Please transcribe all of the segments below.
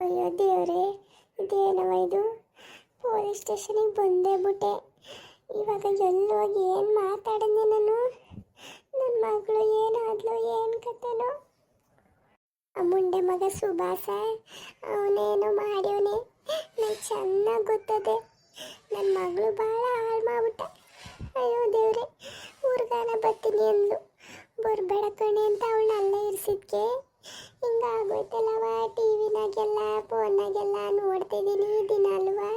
ಅಯ್ಯೋ ದೇವರೇ ಇದೇನವ ಇದು ಪೊಲೀಸ್ ಸ್ಟೇಷನಿಗೆ ಬಂದೇ ಬಿಟ್ಟೆ. ಇವಾಗ ಎಲ್ಲೋಗಿ ಏನು ಮಾತಾಡಿದೆ ನಾನು? ನನ್ನ ಮಗಳು ಏನಾದ್ಲು, ಏನು ಕತೆನೋ ಆ ಮುಂಡೆ ಮಗ ಸುಭಾಸ, ಅವನೇನೋ ಮಾಡ್ಯವನೇ ನಂಗೆ ಚೆನ್ನಾಗಿ ಗೊತ್ತದೆ. ನನ್ನ ಮಗಳು ಭಾಳ ಹಾಳು ಮಾಡ್ಬಿಟ್ಟ ಅಯ್ಯೋ ದೇವ್ರೆ ಊರ್ಗಾನ ಬರ್ತೀನಿ ಅಂದ್ಲು ಬರ್ಬೇಡ ಕಣೆ ಅಂತ ಅವಳನ್ನ ಅಲ್ಲೇ ಇರಿಸಿದ್ಕೆ ಹಿಂಗಾಗೋಯ್ತಲ್ಲವ ಟಿ ವಿನಾಗೆಲ್ಲ ಫೋನ್ನಾಗೆಲ್ಲ ನೋಡ್ತಿದ್ದೀನಿ ದಿನ ಅಲ್ವಾ?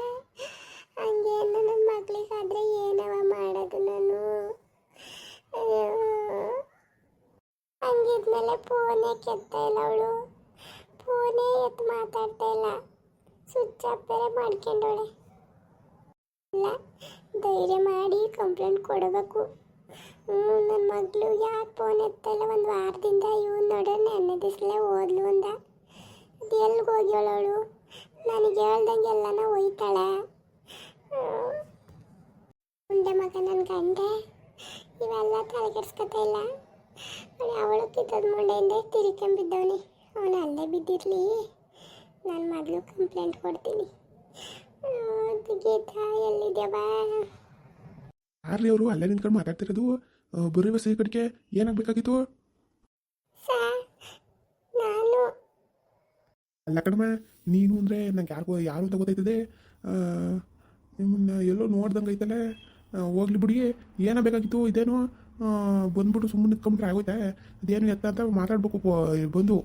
ಹಂಗೆ ನನ್ನ ಮಗಳಿಗಾದರೆ ಏನವ ಮಾಡೋದು ನಾನು. ಹಂಗಿದ್ಮೇಲೆ ಫೋನೇ ಕೆತ್ತಾ ಇಲ್ಲ ಅವಳು. ಫೋನೇ ಎತ್ತು ಮಾತಾಡ್ತಾ ಇಲ್ಲ. ಸ್ವಿಚ್ ಆಫ್ ಬೇರೆ ಮಾಡ್ಕೊಂಡವಳೆ. ಇಲ್ಲ ಧೈರ್ಯ ಮಾಡಿ ಕಂಪ್ಲೇಂಟ್ ಕೊಡಬೇಕು. ಹ್ಞೂ ನನ್ನ ಮಗಳು ಯಾಕೆ ಫೋನ್ ಎತ್ತಲ್ಲ ಒಂದು ವಾರದಿಂದ ಇವ್ನು ನೋಡೋ ನೆನ್ನೆ ದಿಸ್ಲೇ ಓದ್ಲು ಅಂದ. ಎಲ್ಲಿಗೆ ಹೋಗ್ಯವಳು ನನಗೆ ಹೇಳ್ದಂಗೆಲ್ಲನ ಒಯ್ತಾಳೆ ಮುಂದೆ ಮಗ ನನ್ನ ಗಂಡೆ ಇವೆಲ್ಲ ತಲೆಗೆಡ್ಸ್ಕೊತಾ ಇಲ್ಲ. ಅವಳು ಕಿತ್ತದ ಮುಂಡೆಯಿಂದ ತಿರ್ಕೊಂಬಿದ್ದವನಿ ಅವನು ಅಲ್ಲೇ ಬಿದ್ದಿರಲಿ. ನಾನು ಮೊದಲು ಕಂಪ್ಲೇಂಟ್ ಕೊಡ್ತೀನಿ. ಗೀತಾ ಎಲ್ಲಿದೆ ಬಾ. ಯಾರ್ಲಿ ಅವರು? ಅಲ್ಲೇ ನಿಂತ್ಕೊಂಡು ಮಾತಾಡ್ತಿರೋದು. ಆ, ಬರ್ರಿ ಬಸ್ ಈ ಕಡೆಗೆ ಏನಾಗಬೇಕಾಗಿತ್ತು ಸಾ ನಾನು ಅಲ್ಲ ಕಡಿಮೆ ನೀನು ಅಂದರೆ ನಂಗೆ ಯಾರಿಗೂ ಯಾರು ಅಂತ ಗೊತ್ತಾಯ್ತದೆ? ನಿಮ್ಮನ್ನ ಎಲ್ಲೋ ನೋಡ್ದಂಗೆ ಐತಲ್ಲ? ಹೋಗ್ಲಿ ಬಿಡಿ. ಏನಾಗಬೇಕಾಗಿತ್ತು ಇದೇನು ಇದೇನೋ ಬಂದ್ಬಿಟ್ಟು ಸುಮ್ಮನೆ ನಿಂತ್ಕೊಂಡ್ರೆ ಆಗೋಯ್ತೆ? ಅದೇನು ಎತ್ತ ಅಂತ ಮಾತಾಡ್ಬೇಕು ಬಂದು.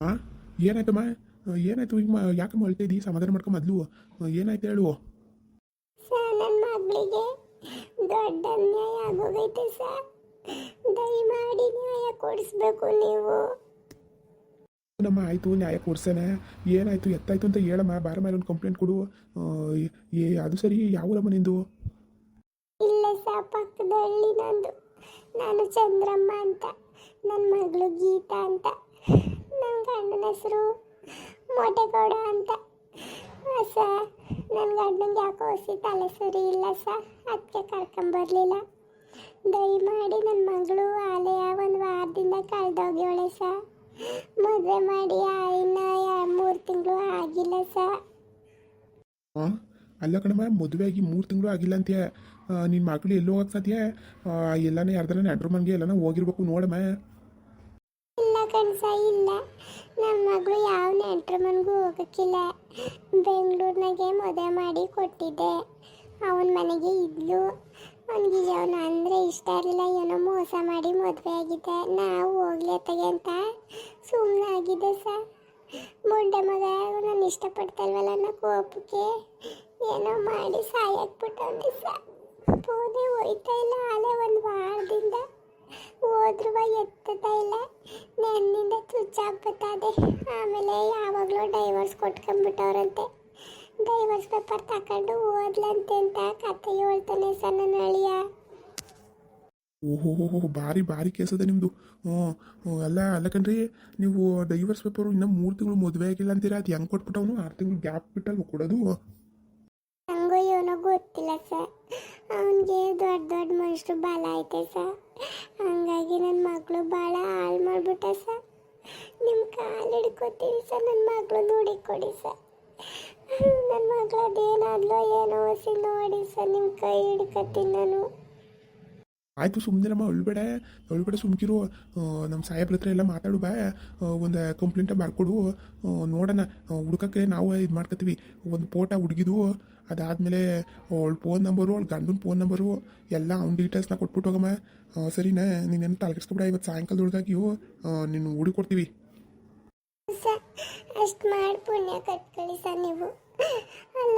ಹಾಂ ಏನಾಯ್ತಮ್ಮ? ಏನಾಯ್ತು? ಈಗ ಯಾಕಮ್ಮ ಅಳ್ತಾ ಇದ್ದೀವಿ ಸಮಾಧಾನ ಮಾಡ್ಕೊ ಮೊದ್ಲು. ಏನಾಯ್ತು ಹೇಳು. ನನ್ನ ಮಗಳಿಗೆ ದೊಡ್ಡ ಅನ್ಯಾಯ ಆಗೋಗೈತೆ ಸರ್. ದಯಮಾಡಿ ನ್ಯಾಯ ಕೊಡಿಸ್ಬೇಕು ನೀವು. ನಮ್ಮ ಆಯಿತು ನ್ಯಾಯ ಕೊಡ್ಸೇನೆ. ಏನಾಯ್ತು ಎತ್ತಾಯ್ತು ಅಂತ ಹೇಳಮ್ಮ. ಬಾರ ಮೇಲೆ ಒಂದು ಕಂಪ್ಲೇಂಟ್ ಕೊಡು. ಏ ಅದು ಸರಿ ಯಾವೂರಮ್ಮ ನಿಂದು? ಇಲ್ಲ ಸರ್ ಪಕ್ಕದ ಹಳ್ಳಿ ನಂದು. ನಾನು ಚಂದ್ರಮ್ಮ ಅಂತ ನನ್ನ ಮಗಳು ಗೀತಾ ಅಂತ ನನ್ನ ಗಂಡನ ಹೆಸರು ಮೋಟೆಗೌಡ ಅಂತ. ಸ ನನ್ನ ಗಂಡನಿಗೆ ಯಾಕೋ ಹಸಿ ತಲೆ ಸರಿ ಇಲ್ಲ ಸ? ಅದಕ್ಕೆ ಕರ್ಕೊಂಬರಲಿಲ್ಲ ದಯಮಾಡಿ ನನ್ನ ಮಗಳು ಆಲಯ ಒಂದು ವಾರದಿಂದ ಕಳೆದೋಗ್ಯವಳೆ ಸ. ಮದುವೆ ಮಾಡಿ ಆ- ಇನ್ನ ಮೂರು ತಿಂಗಳು ಆಗಿಲ್ಲ ಸ. ಅಲ್ಲ ಕಣಮ್ಮ ಮದುವೆ ಆಗಿ ಮೂರು ತಿಂಗಳು ಆಗಿಲ್ಲ ಅಂತೀಯ. ನಿನ್ನ ಮಗಳು ಎಲ್ಲೋ ಹೋಗಕ್ಕೆ ಸಾಧ್ಯ? ಎಲ್ಲಾನ ಯಾರ್ದಾರ ನೆಂಟ್ರ ಮನೆಗೆ ಎಲ್ಲಾನ ಹೋಗಿರ್ಬೇಕು ನೋಡಮ್ಮ. ಇಲ್ಲ ಕಣ್ಸ ಇಲ್ಲ. ನಮ್ಮ ಮಗಳು ಯಾವ ನೆಂಟ್ರ ಮನೆಗೂ ಹೋಗಕ್ಕಿಲ್ಲ. ಬೆಂಗಳೂರಿನಾಗೆ ಮದುವೆ ಮಾಡಿ ಕೊಟ್ಟಿದ್ದೆ. ಅವನ ಮನೆಗೆ ಇದ್ಲು. ಅವನಿಗೆ ಅವನ ಅಂದರೆ ಇಷ್ಟ ಇರಲಿಲ್ಲ, ಏನೋ ಮೋಸ ಮಾಡಿ ಮದುವೆ ಆಗಿದ್ದೆ. ನಾವು ಹೋಗ್ಲಿ ಅತ್ತಗೆ ಅಂತ ಸುಮ್ಮನೆ ಆಗಿದ್ದೆ ಸರ್. ಮುಂಡೆ ಮಗ ನಾನು ಇಷ್ಟಪಡ್ತಲ್ವಲ್ಲ ಅನ್ನೋ ಕೋಪಕ್ಕೆ ಏನೋ ಮಾಡಿ ಸಾಯಾಕ್ಬಿಟ್ಟವನೆ ಸರ್. ಫೋನೇ ಹೋಯ್ತಾ ಇಲ್ಲ, ಆಲೇ ಒಂದು ವಾರದಿಂದ. ಹೋದ್ರು ಎತ್ತದ ಇಲ್ಲ. ನನ್ನಿಂದ ಸ್ವಿಚ್ ಆಮೇಲೆ ಯಾವಾಗಲೂ ಡೈವರ್ಸ್ ಕೊಟ್ಕೊಂಡ್ಬಿಟ್ಟವ್ರಂತೆ. ಡೈವರ್ಸ್ ಪೇಪರ್ ತಗೊಂಡು ಓದ್ಲಂತೆ ಅಂತ ಕತೆ ಹೇಳ್ತಾನೆ ಸರ್ ನನ್ನ ಅಳಿಯ ಓಹೋ ಭಾರಿ ಭಾರಿ ಕೇಸ್ ಅದ ನಿಮ್ಮದು ಹ್ಞೂ ಅಲ್ಲ ಅಲ್ಲ ಕಣ್ರಿ ನೀವು ಡೈವರ್ಸ್ ಪೇಪರು ಇನ್ನೂ ಮೂರು ತಿಂಗಳು ಮದುವೆ ಆಗಿಲ್ಲ ಅಂತೀರ? ಅದು ಹೆಂಗೆ ಕೊಟ್ಬಿಟ್ಟವನು ಆರು ತಿಂಗಳು ಗ್ಯಾಪ್ ಬಿಟ್ಟಲ್ವ ಕೊಡೋದು? ನಂಗೂ ಏನೋ ಗೊತ್ತಿಲ್ಲ ಸರ್. ಅವನಿಗೆ ದೊಡ್ಡ ದೊಡ್ಡ ಮನುಷ್ಯರು ಬಲ ಐತೆ ಸರ್. ಹಂಗಾಗಿ ನನ್ನ ಮಗಳು ಭಾಳ ಹಾಳು ಮಾಡಿಬಿಟ್ಟೆ ಸರ್ ನಿಮ್ಮ ಕಾಲು ಹಿಡ್ಕೊತೀನಿ ಸರ್ ನನ್ನ ಮಗಳು ನೋಡಿ ಕೊಡಿ ಸರ್ ನನ್ನ ಮಗಳು ಅದೇನಾದ್ಲೋ ಏನೋ ಹಸಿ ನೋಡಿ ಸರ್ ನಿಮ್ಮ ಕೈ ಹಿಡ್ಕೊತೀನಿ ನಾನು. ಆಯಿತು ಸುಮ್ಮನೆ ನಮ್ಮ ಅಳ್ಬೇಡ ಅಳ್ಬೇಡ ಸುಮ್ಕಿರು. ನಮ್ಮ ಸಾಹೇಬ್ರ ಹತ್ರ ಎಲ್ಲ ಮಾತಾಡು ಬಾ. ಒಂದು ಕಂಪ್ಲೇಂಟ ಮಾಡ್ಕೊಡು. ನೋಡೋಣ ಹುಡ್ಕಕ್ಕೆ ನಾವು ಇದು ಮಾಡ್ಕೊತೀವಿ ಒಂದು ಫೋಟೋ ಹುಡುಗಿದು. ಅದಾದಮೇಲೆ ಅವಳ ಫೋನ್ ನಂಬರು ಅವಳ ಗಂಡನ ಫೋನ್ ನಂಬರು ಎಲ್ಲ ಅವ್ನ ಡೀಟೇಲ್ಸ್ನ ಕೊಟ್ಬಿಟ್ಟು ಹೋಗಮ್ಮ. ಸರಿನಾ? ನೀನೇನು ತಲೆಕೆಡ್ಸ್ಕೊಬಿಡ ಇವತ್ತು ಸಾಯಂಕಾಲದೊಳಗಾಗಿಯೂ. ನೀನು ಹುಡುಗಿ ಕೊಡ್ತೀವಿ. ಅಷ್ಟು ಮಾಡಿ ಪುಣ್ಯ ನೀವು. ನಾನು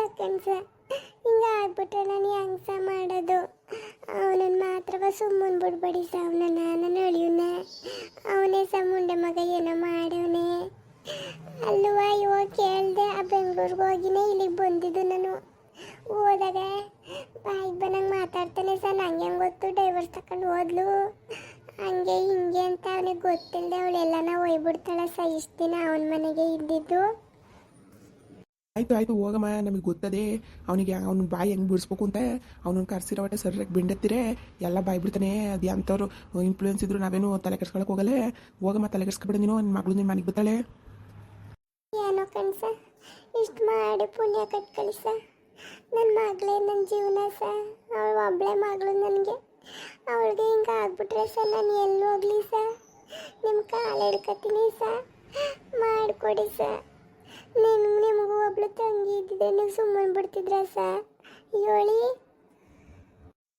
ಮಾಡೋದು? ಅವನನ್ನು ಮಾತ್ರವ ಸುಮ್ಮನೆ ಬಿಡ್ಬೇಡಿ ಸರ್ ನಾನು ಅಳಿಯವನ್ನ ಅವನೇ ಸಹ ಮುಂಡೆ ಮಗ, ಏನೋ ಮಾಡವನೆ ಅಲ್ಲುವ ಇವಾಗ ಕೇಳಿದೆ ಆ ಬೆಂಗಳೂರಿಗೆ ಹೋಗಿನೇ ಇಲ್ಲಿಗೆ ಬಂದಿದ್ದು ನಾನು. ಹೋದಾಗ ಬಾಯಿಗೆ ಬಂದಂಗೆ ಮಾತಾಡ್ತಾನೆ ಸರ್, ನಂಗೆ ಹೆಂಗೆ ಗೊತ್ತು? ಡೈವರ್ಸ್ ತಗೊಂಡು ಹೋದ್ಲು. ಹಂಗೆ ಹಿಂಗೆ ಅಂತ ಅವನಿಗೆ ಗೊತ್ತಿಲ್ಲದೆ ಅವಳೆಲ್ಲನ ಹೋಗ್ಬಿಡ್ತಾಳೆ ಸ ಇಷ್ಟು ದಿನ ಅವನ ಮನೆಗೆ ಇದ್ದಿದ್ದು. ಆಯಿತು, ಆಯ್ತು, ಹೋಗಮ್ಮ, ನಮಗೆ ಗೊತ್ತದೆ. ಅವನಿಗೆ ಅವ್ನ ಬಾಯಿ ಹೆಂಗೆ ಬಿಡಿಸ್ಬೇಕು ಅಂತ. ಅವನನ್ನು ಕರ್ಸಿರೋ ಒಟ್ಟೆ ಸರಿಯಾಗಿ ಬಿಂಡತ್ತಿರೆ. ಎಲ್ಲ ಬಾಯಿ ಬಿಡ್ತಾನೆ ಅದು ಎಂಥವ್ರು ಇನ್ಫ್ಲೂಯೆನ್ಸ್ ಇದ್ರು ನಾವೇನು ತಲೆ ಕೆಡ್ಸ್ಕೊಳಕ್ಕೆ ಹೋಗಲ್ಲ. ಹೋಗಮ್ಮ, ತಲೆ ಕೆಡ್ಸ್ಕೊಬೇಡ ನೀನು. ನನ್ನ ಮಗಳು ನಿಮ್ಮ ಮನೆಗೆ ಬರ್ತಾಳೆ. ಏನೋ ಕಣ್ಸ ಇಷ್ಟು ಮಾಡಿ ಪುಣ್ಯ ಕಟ್ ನನ್ನ ಮಗಳೇ ನನ್ನ ಜೀವನ ಸ ಅವಳು ಒಬ್ಬಳೆ ಮಗಳು ನನಗೆ. ಅವಳಿಗೆ ಹಿಂಗೆ ಆಗ್ಬಿಟ್ರೆ ಸರ್, ನಾನು ಎಲ್ಲಿ ಹೋಗ್ಲಿ ಸ ನಿಮ್ಮ ಕಾಲು ಹಿಡ್ಕತೀನಿ ಸ ಮಾಡಿಕೊಡಿ ಸ ನಿಮ್ ನಿಮಗೂ ಒಬ್ಳು ತಂಗಿ ಇದ್ದಿದೆ ನೀವು ಸುಮ್ಮನೆ ಬಿಡ್ತಿದ್ರ ಸ ಹೇಳಿ.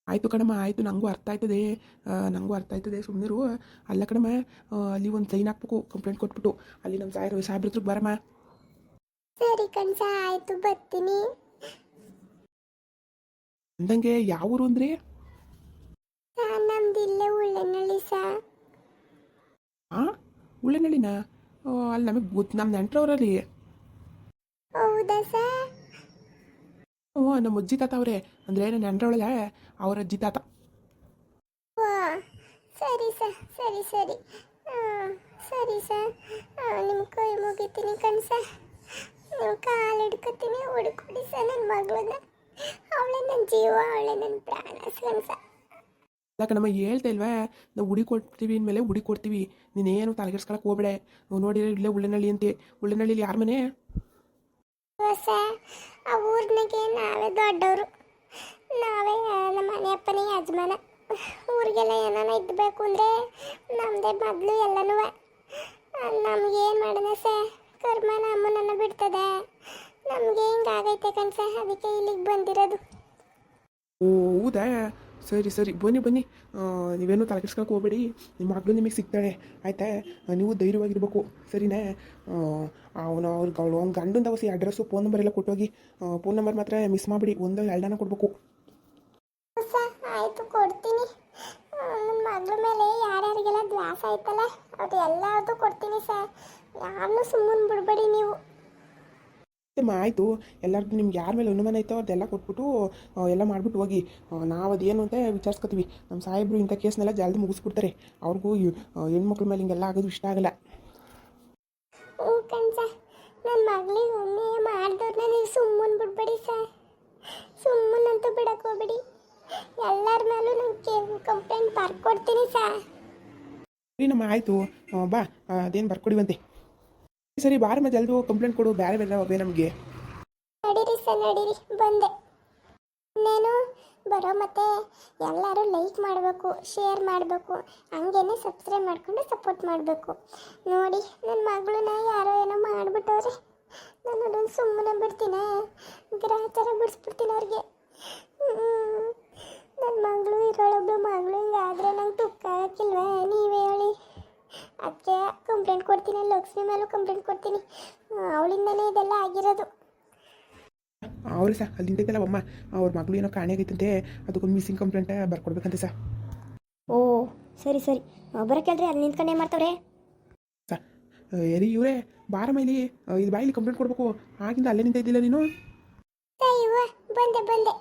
ಆಯಿತು ಕಣಮ್ಮ ಆಯಿತು ನನಗೂ ಅರ್ಥ ಆಯ್ತದೆ. ನನಗೂ ಅರ್ಥ ಆಯ್ತದೆ ಸುಮ್ಮನಿರು ಅಲ್ಲ ಕಣಮ್ಮ ಅಲ್ಲಿ ಒಂದು ಸೈನ್ ಹಾಕ್ಬೇಕು ಕಂಪ್ಲೇಂಟ್ ಕೊಟ್ಬಿಟ್ಟು. ಅಲ್ಲಿ ನಮ್ಮ ಸಾಯರು ಸಾಹೇಬ್ರ ಬರಮ್ಮ. ಸರಿ ಕಣ್ಸ ಆಯ್ತು ಬರ್ತೀನಿ. ಅಂದಂಗೆ ಯಾವ ಊರು ಅಂದ್ರೆ ಸ ನಮ್ದಿಲ್ಲೇ ಉಳ್ಳನಳ್ಳಿ ಸ ಆ ಉಳ್ಳನಳ್ಳಿನ? ಅಲ್ಲಿ ನಮಗೆ ಗೊತ್ತು ನಮ್ಮ ನೆಂಟ್ರವ್ರಲ್ಲಿ. ಹೌದಾ ಓ ನಮ್ಮ ಅಜ್ಜಿ ತಾತ ಅವರೇ. ಅಂದರೆ ನನ್ನ ಅಂಡ್ರೊಳಗೆ ಅವ್ರ ಅಜ್ಜಿ ತಾತ. ಓ ಸರಿ ಸರ್ ಸರಿ. ಸರಿ ಸರಿ ಸರ್ ನಿಮ್ಮ ಕೈ ಮುಗಿತೀನಿ ಕಣ್ಸ ನೀವು ಕಾಲು ಹಿಡ್ಕೊತೀನಿ ಹುಡುಕೊಡಿ ಸರ್ ನನ್ನ ಮಗಳನ್ನ. ಅವಳೇ ನನ್ನ ಜೀವ ಅವಳೇ ನನ್ನ ಪ್ರಾಣ ಕಣ್ಸ ಯಾಕೆ ನಮ್ಮ ಹೇಳ್ತಾ ಇಲ್ವಾ? ನಾವು ಹುಡಿ ಕೊಡ್ತೀವಿ ಅಂದಮೇಲೆ ಹುಡಿ ಕೊಡ್ತೀವಿ. ನೀನೇನು ತಲೆಗೆಡ್ಸ್ಕೊಳಕ್ಕೆ ಹೋಗ್ಬೇಡ. ನಾವು ನೋಡಿದ್ರೆ ಇಲ್ಲೇ ಉಳ್ಳನಳ್ಳಿ ಅಂತೆ. ಉಳ್ಳನಳ್ಳಿಲಿ ಯಾರ ಮನೆ? ಹೊಸ ಆ ಊರಿನಾಗೆ ನಾವೇ ದೊಡ್ಡವರು. ನಾವೇ ನಮ್ಮ ನಮ್ಮ ಮನೆಯಪ್ಪನೇ ಯಜಮಾನ. ಊರಿಗೆಲ್ಲ ಏನಾನ ಇದ್ಬೇಕು ಅಂದರೆ ನಮ್ಮದೇ ಮೊದಲು ಎಲ್ಲನೂ. ನಮ್ಗೇನು ಮಾಡೋಣ ಸೆ? ಕರ್ಮ ನಮ್ಮನ್ನ ಬಿಡ್ತದೆ. ನಮಗೆ ಹಿಂಗಾಗೈತೆ ಕಣ್ಸ, ಅದಕ್ಕೆ ಇಲ್ಲಿಗೆ ಬಂದಿರೋದು. ಹೌದಾ? ಸರಿ ಸರಿ, ಬನ್ನಿ ಬನ್ನಿ. ನೀವೇನು ನೀವೇನು ತಲೆಕೆಡ್ಸ್ಕೊಳಕ್ಕೆ ಹೋಗ್ಬೇಡಿ. ನಿಮ್ಮ ಮಗಳು ನಿಮಗೆ ಸಿಗ್ತಾಳೆ. ಆಯ್ತಾ? ನೀವು ಧೈರ್ಯವಾಗಿರ್ಬೇಕು. ಸರಿನೇ? ಅವನು ಅವ್ರಿಗೆ ಅವಳು ಅವ್ನ ಗಂಡಂದ ಹೊಸ ಅಡ್ರೆಸ್ಸು, ಫೋನ್ ನಂಬರ್ ಎಲ್ಲ ಕೊಟ್ಟೋಗಿ. ಫೋನ್ ನಂಬರ್ ಮಾತ್ರ ಮಿಸ್ ಮಾಡಿಬಿಡಿ. ಒಂದು ಎರಡನ ಕೊಡಬೇಕು. ಆಯಿತು, ಕೊಡ್ತೀನಿ. ಮಗಳ ಮೇಲೆ ಯಾರ್ಯಾರಿಗೆಲ್ಲ ದ್ವಾಸ ಆಯ್ತಲ್ಲ, ಅದು ಕೊಡ್ತೀನಿ ಸರ್ ಯಾರನ್ನೂ ಸುಮ್ಮನೆ ಬಿಡಬೇಡಿ ನೀವು. ಆಯಿತು. ಎಲ್ಲರಿಗೂ ನಿಮ್ಗೆ ಯಾರ ಮೇಲೆ ಅನುಮಾನ ಐತೋ ಅದೆಲ್ಲ ಕೊಟ್ಬಿಟ್ಟು ಎಲ್ಲ ಮಾಡಿಬಿಟ್ಟು ಹೋಗಿ. ನಾವು ಅದೇನು ಅಂತ ವಿಚಾರಿಸ್ಕೊತೀವಿ. ನಮ್ಮ ಸಾಹೇಬರು ಇಂಥ ಕೇಸ್ನೆಲ್ಲ ಜಲ್ದಿ ಮುಗಿಸ್ಬಿಡ್ತಾರೆ. ಅವ್ರಿಗೂ ಹೆಣ್ಮಕ್ಳ ಮೇಲೆ ಹಿಂಗೆಲ್ಲ ಆಗೋದು ಇಷ್ಟ ಆಗಲ್ಲ. ಹ್ಞೂ ಕಣ್ಸ ನನ್ನ ಮಗಳಿಗೆ ಒಮ್ಮೆ ಮಾಡಿದವ್ರನ್ನ ನೀವು ಸುಮ್ಮನೆ ಬಿಡ್ಬೇಡಿ ಸರ್. ಸುಮ್ಮನಂತೂ ಬಿಡಕ್ಕೆ ಹೋಗ್ಬೇಡಿ. ಎಲ್ಲರ ಮೇಲೂ ನಾನು ಕಂಪ್ಲೇಂಟ್ ಬರ್ಕೊಡ್ತೀನಿ ಸರ್. ಸರಿ ನಮ್ಮ ಆಯಿತು. ಬಾ ಅದೇನು ಬರ್ಕೊಡಿವಂತೆ ಸರಿ ಬಾರಮ್ಮ ಹೋಗಿ ಕಂಪ್ಲೇಂಟ್ ಕೊಡು, ಬೇರೆ ಬೇರೆ ಅವೇ ನಮಗೆ. ನಡೀರಿ ಸರ್, ನಡೀರಿ, ಬಂದೆ. ಇನ್ನೇನು, ಬರೋ ಮತ್ತೆ ಎಲ್ಲರೂ ಲೈಕ್ ಮಾಡಬೇಕು ಶೇರ್ ಮಾಡಬೇಕು, ಹಂಗೇನೆ ಸಬ್ಸ್ಕ್ರೈಬ್ ಮಾಡ್ಕೊಂಡು ಸಪೋರ್ಟ್ ಮಾಡಬೇಕು. ನೋಡಿ ನನ್ನ ಮಗಳನ್ನ ಯಾರೋ ಏನೋ ಮಾಡಿಬಿಟ್ಟವ್ರೆ. ನಾನು ಅದನ್ನು ಸುಮ್ಮನೆ ಬಿಡ್ತೀನಿ. ಗ್ರಹಚಾರ ಬಿಡಿಸ್ಬಿಡ್ತೀನಿ ಅವ್ರಿಗೆ ನನ್ನ ಮಗಳು ಇರೋಳೊಬ್ಳು ಮಗಳು ಹಿಂಗಾದ್ರೆ ನಂಗೆ ತುಕ್ಕ ಆಗಕ್ಕಿಲ್ವೇ ನೀವೇ ಹೇಳಿ ಅದಕ್ಕೆ ಕಂಪ್ಲೇಂಟ್ ಕೊಡ್ತೀನಿ ಲಕ್ಷ್ಮಿ ಮೇಲೂ ಕಂಪ್ಲೇಂಟ್ ಕೊಡ್ತೀನಿ. ಅವಳಿಂದನೇ ಇದೆಲ್ಲ ಆಗಿರೋದು. ಅವ್ರು ಸಹ ಅಲ್ಲಿ ನಿಂತೈತಲ್ಲ ಅಮ್ಮ ಅವ್ರ ಮಗಳು ಏನೋ ಕಾಣೆಯಾಗೈತಂತೆ ಅದಕ್ಕೊಂದು ಮಿಸ್ಸಿಂಗ್ ಕಂಪ್ಲೇಂಟ್ ಬರ್ಕೊಡ್ಬೇಕಂತೆ ಸರ್. ಓ ಸರಿ ಸರಿ. ಬರಕೇಳ್ರಿ ಅಲ್ಲಿ ನಿಂತ್ಕೊಂಡು ಏನು ಮಾಡ್ತಾವ್ರೆ? ಏರಿ ಎರಿ ಇವರೇ ಬಾರ ಮೈಲಿ ಇದು ಬಾಯಿಲಿ ಕಂಪ್ಲೇಂಟ್ ಕೊಡಬೇಕು ಆಗಿಂದ ಅಲ್ಲೇ ನಿಂತ ಇದ್ದಿಲ್ಲ ನೀನು? ಬಂದೆ ಬಂದೆ.